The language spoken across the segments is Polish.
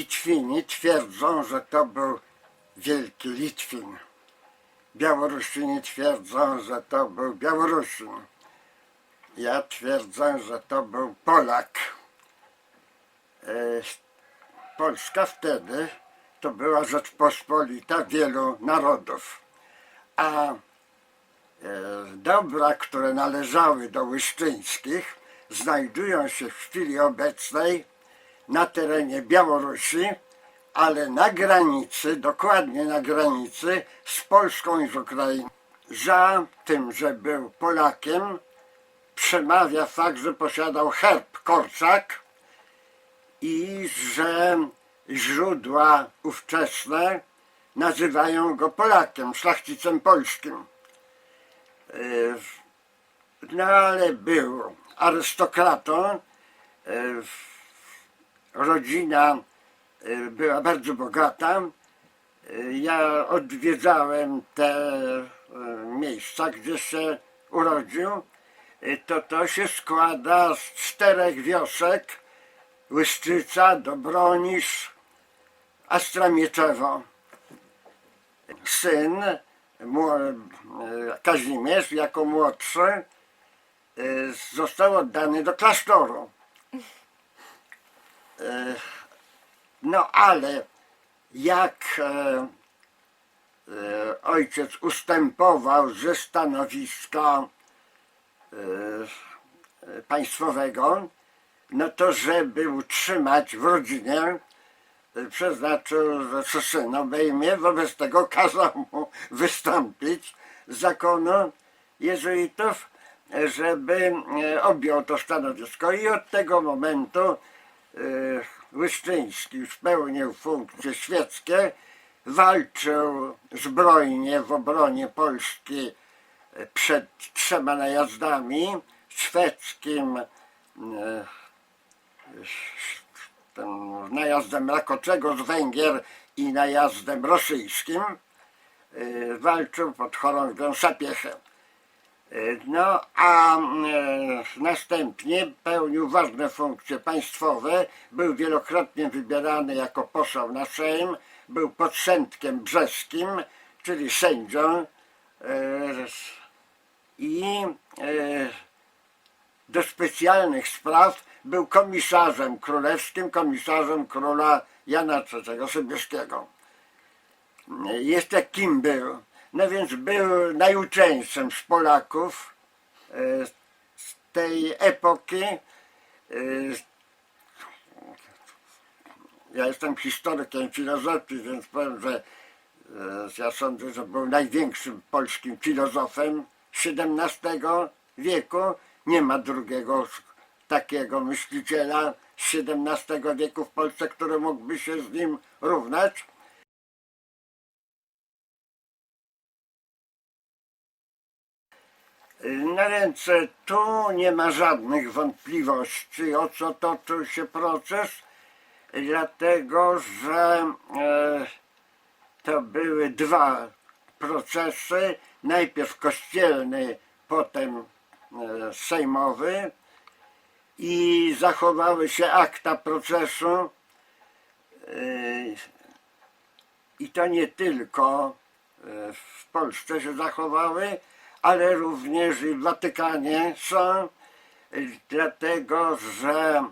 Litwini twierdzą, że to był wielki Litwin. Białorusini twierdzą, że to był Białorusin. Ja twierdzę, że to był Polak. E, Polska wtedy to była Rzeczpospolita wielu narodów. A e, dobra, które należały do Łyszczyńskich, znajdują się w chwili obecnej na terenie Białorusi, ale na granicy, dokładnie na granicy z Polską i z Ukrainą. Za tym, że był Polakiem, przemawia fakt, że posiadał herb Korczak i że źródła ówczesne nazywają go Polakiem, szlachcicem polskim. Yy, No ale był arystokratą, yy, rodzina y, była bardzo bogata. Y, Ja odwiedzałem te y, miejsca, gdzie się urodził. To to się składa z czterech wiosek. Łyszczyca, Dobronisz, Astramieczewo. Syn Kazimierz jako młodszy został oddany do klasztoru. No ale jak e, e, ojciec ustępował ze stanowiska e, e, państwowego, no to żeby utrzymać w rodzinie, e, przeznaczył, że syn obejmie, wobec tego kazał mu wystąpić z zakonu jezuitów, e, żeby e, objął to stanowisko i od tego momentu e, Łyszczyński już pełnił funkcje świeckie, walczył zbrojnie w obronie Polski e, przed trzema najazdami, szwedzkim, e, najazdem Rakoczego z Węgier i najazdem rosyjskim. E, Walczył pod chorągwią Sapiechę. No a e, następnie pełnił ważne funkcje państwowe, był wielokrotnie wybierany jako poseł na Sejm, był podsędkiem brzeskim, czyli sędzią e, i e, do specjalnych spraw był komisarzem królewskim, komisarzem króla Jana III Sobieskiego. Jeszcze kim był? No więc był najuczeńszym z Polaków e, z tej epoki. E, Ja jestem historykiem filozofii, więc powiem, że e, ja sądzę, że był największym polskim filozofem XVII wieku. Nie ma drugiego takiego myśliciela XVII wieku w Polsce, który mógłby się z nim równać. No więc e, tu nie ma żadnych wątpliwości, o co toczył się proces, dlatego że e, to były dwa procesy, najpierw kościelny, potem e, sejmowy i zachowały się akta procesu e, i to nie tylko e, w Polsce się zachowały, ale również i Watykanie są, e, dlatego że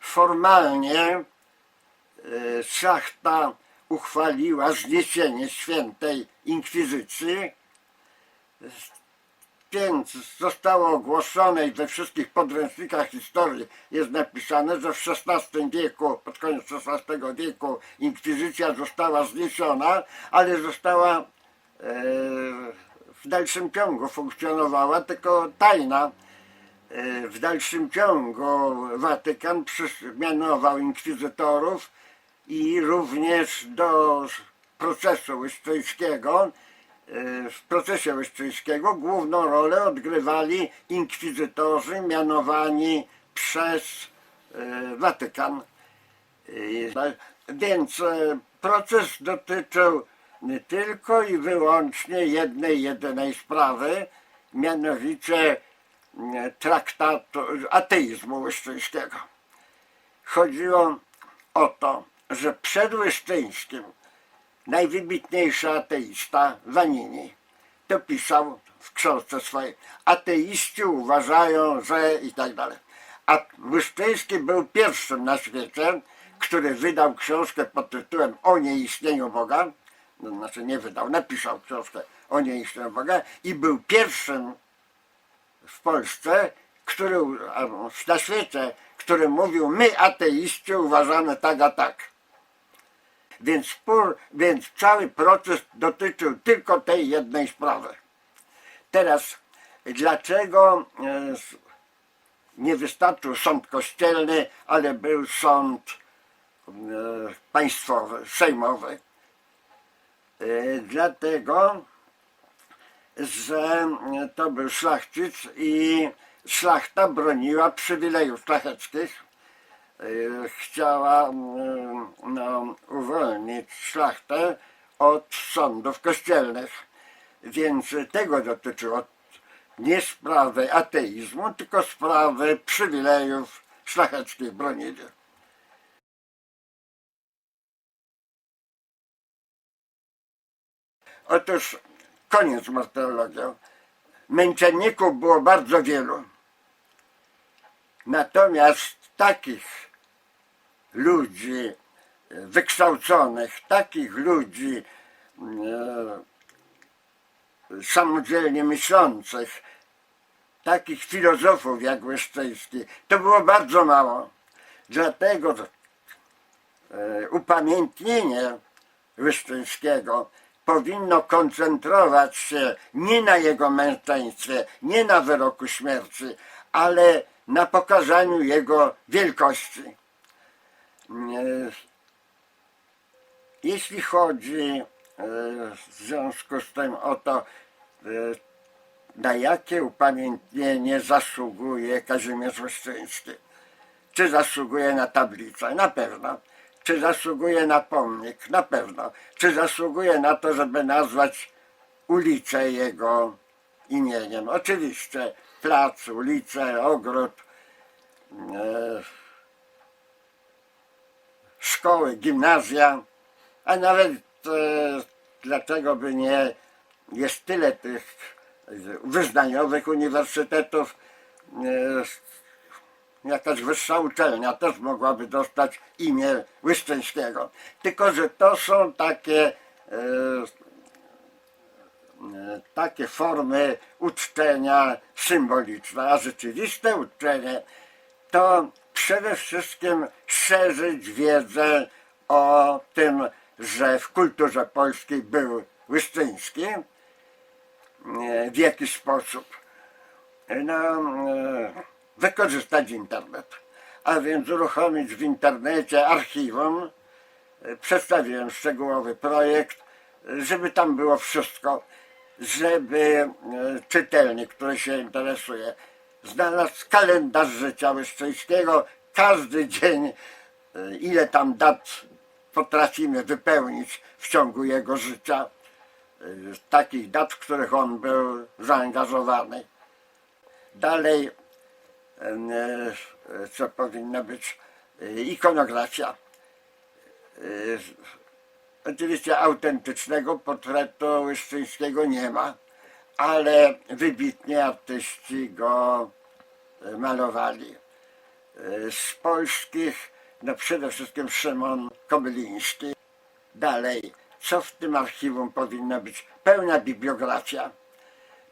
formalnie e, szachta uchwaliła zniesienie świętej inkwizycji, więc zostało ogłoszone i we wszystkich podręcznikach historii jest napisane, że w XVI wieku, pod koniec XVI wieku inkwizycja została zniesiona, ale została e, w dalszym ciągu funkcjonowała, tylko tajna. E, W dalszym ciągu Watykan mianował inkwizytorów i również do procesu łyszczyńskiego, e, w procesie łyszczyńskiego główną rolę odgrywali inkwizytorzy mianowani przez e, Watykan. Więc proces dotyczył tylko i wyłącznie jednej, jedynej sprawy, mianowicie e, traktatu ateizmu łyszczyńskiego. Chodziło o to, że przed Łyszczyńskim najwybitniejszy ateista Wanini to pisał w książce swojej ateiści uważają, że i tak dalej. A Łyszczyński był pierwszym na świecie, który wydał książkę pod tytułem O nieistnieniu Boga, no, znaczy nie wydał, napisał książkę o nieistnieniu Boga i był pierwszym w Polsce, który, na świecie, który mówił, my ateiści uważamy tak a tak. Więc, spór, więc cały proces dotyczył tylko tej jednej sprawy. Teraz, dlaczego e, nie wystarczył sąd kościelny, ale był sąd e, państwowy, sejmowy? E, Dlatego, że to był szlachcic i szlachta broniła przywilejów szlacheckich. Y, Chciała mm, no, uwolnić szlachtę od sądów kościelnych. Więc tego dotyczyło nie sprawy ateizmu, tylko sprawy przywilejów szlacheckich bronili. Otóż koniec z martyrologią. Męczenników było bardzo wielu. Natomiast takich ludzi wykształconych, takich ludzi e, samodzielnie myślących, takich filozofów jak Łeszczyński, to było bardzo mało. Dlatego e, upamiętnienie Wyszczyńskiego powinno koncentrować się nie na jego męczeństwie, nie na wyroku śmierci, ale na pokazaniu jego wielkości. Jeśli chodzi e, w związku z tym o to, e, na jakie upamiętnienie zasługuje Kazimierz Wyszczyński. Czy zasługuje na tablicę? Na pewno. Czy zasługuje na pomnik? Na pewno. Czy zasługuje na to, żeby nazwać ulicę jego imieniem? Oczywiście. Plac, ulicę, ogród, e, szkoły, gimnazja, a nawet e, dlaczego by nie jest tyle tych wyznaniowych uniwersytetów, e, jakaś wyższa uczelnia też mogłaby dostać imię Łyszczyńskiego. Tylko, że to są takie, e, e, takie formy uczczenia symboliczne, a rzeczywiste uczczenie to przede wszystkim szerzyć wiedzę o tym, że w kulturze polskiej był Łyszczyński e, w jakiś sposób no, e, wykorzystać internet. A więc uruchomić w internecie archiwum. Przedstawiłem szczegółowy projekt, żeby tam było wszystko, żeby e, czytelnik, który się interesuje, znalazł kalendarz życia Wyszczyńskiego, każdy dzień, e, ile tam dat potrafimy wypełnić w ciągu jego życia, e, takich dat, w których on był zaangażowany. Dalej, co powinno być, e, ikonografia. E, Oczywiście autentycznego portretu Łyszczyńskiego nie ma, ale wybitnie artyści go e, malowali. E, Z polskich, no przede wszystkim Szymon Kobyliński. Dalej, co w tym archiwum powinno być? Pełna bibliografia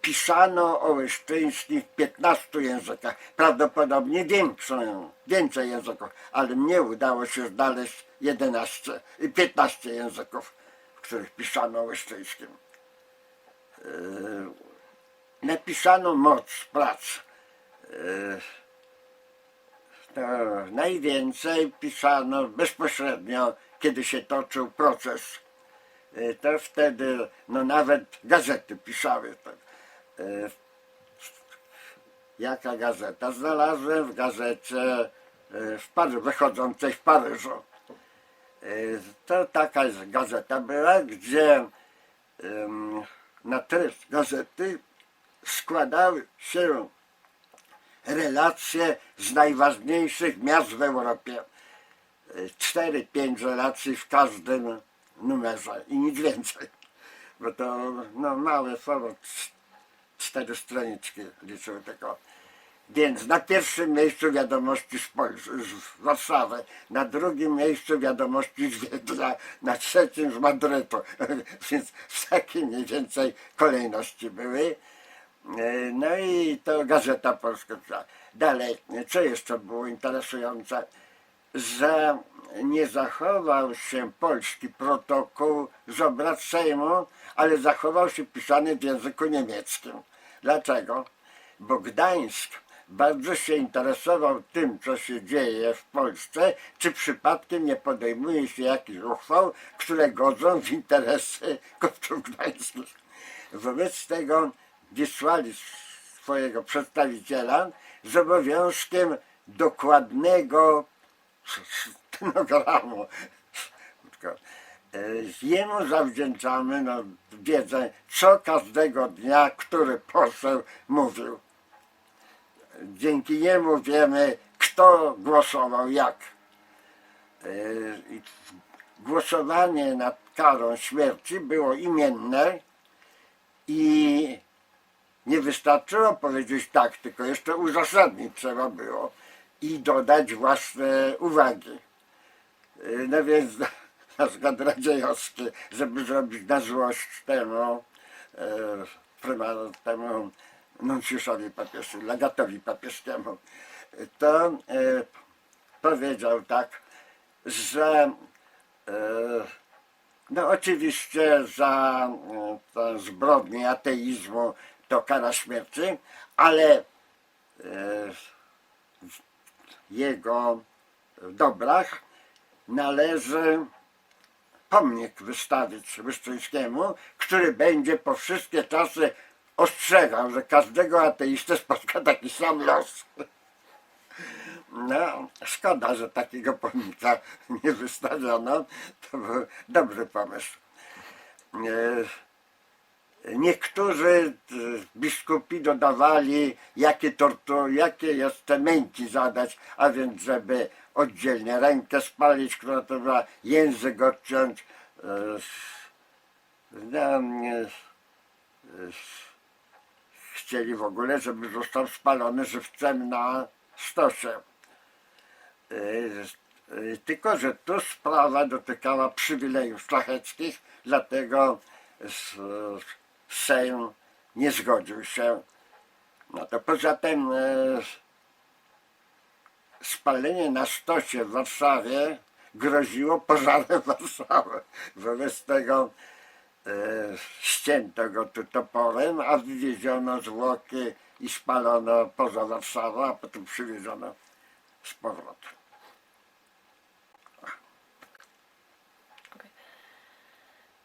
pisano o Wyszczyńskim w 15 językach, prawdopodobnie większą, więcej języków, ale mnie udało się znaleźć 11, i 15 języków, w których pisano o Wyszczyńskim. Yy, Napisano moc prac. Yy, To najwięcej pisano bezpośrednio, kiedy się toczył proces. Yy, To wtedy, no nawet gazety pisały. Yy, jaka gazeta? Znalazłem w gazecie yy, w Paryżu, wychodzącej w Paryżu. Yy, To taka gazeta była, gdzie na treść gazety składały się relacje z najważniejszych miast w Europie. 4-5 relacji w każdym numerze i nic więcej. Bo to no, małe słowo, cztery stroniczki liczyły tylko. Więc na pierwszym miejscu wiadomości z, Polski, z Warszawy, na drugim miejscu wiadomości z Wiednia, na trzecim z Madrytu. Więc w takiej mniej więcej kolejności były. E, No i to Gazeta Polska. Dalej, co jeszcze było interesujące? że nie zachował się polski protokół z obrad Sejmu, ale zachował się pisany w języku niemieckim. Dlaczego? Bo Gdańsk bardzo się interesował tym, co się dzieje w Polsce, czy przypadkiem nie podejmuje się jakichś uchwał, które godzą w interesy kopców gdańskich. Wobec tego wysłali swojego przedstawiciela z obowiązkiem dokładnego stenogramu. Tylko, e, Jemu zawdzięczamy no, wiedzę, co każdego dnia, który poseł mówił. Dzięki niemu wiemy, kto głosował jak. E, Głosowanie nad karą śmierci było imienne i nie wystarczyło powiedzieć tak, tylko jeszcze uzasadnić trzeba było i dodać własne uwagi. Yy, No więc na przykład Radziejowski, żeby zrobić na złość temu e, pryma- temu nuncjuszowi papieskiemu, legatowi papieskiemu, to e, powiedział tak, że e, no oczywiście za e, zbrodnię ateizmu to kara śmierci, ale e, w jego dobrach należy pomnik wystawić Wyszczyńskiemu, który będzie po wszystkie czasy ostrzegał, że każdego ateistę spotka taki sam los. No, szkoda, że takiego pomnika nie wystawiono. To był dobry pomysł. E, Niektórzy e, biskupi dodawali, jakie, tortu, jakie jeszcze męki zadać, a więc żeby oddzielnie rękę spalić, która to była, język odciąć. e, No, chcieli w ogóle, żeby został spalony żywcem na stosie. E, e, Tylko, że tu sprawa dotykała przywilejów szlacheckich, dlatego Sejm nie zgodził się. No to poza tym spalenie na stosie w Warszawie groziło pożarem Warszawy. Wobec tego e, ścięto go tu toporem, a wywieziono zwłoki i spalono poza Warszawą, a potem przywieziono z powrotem.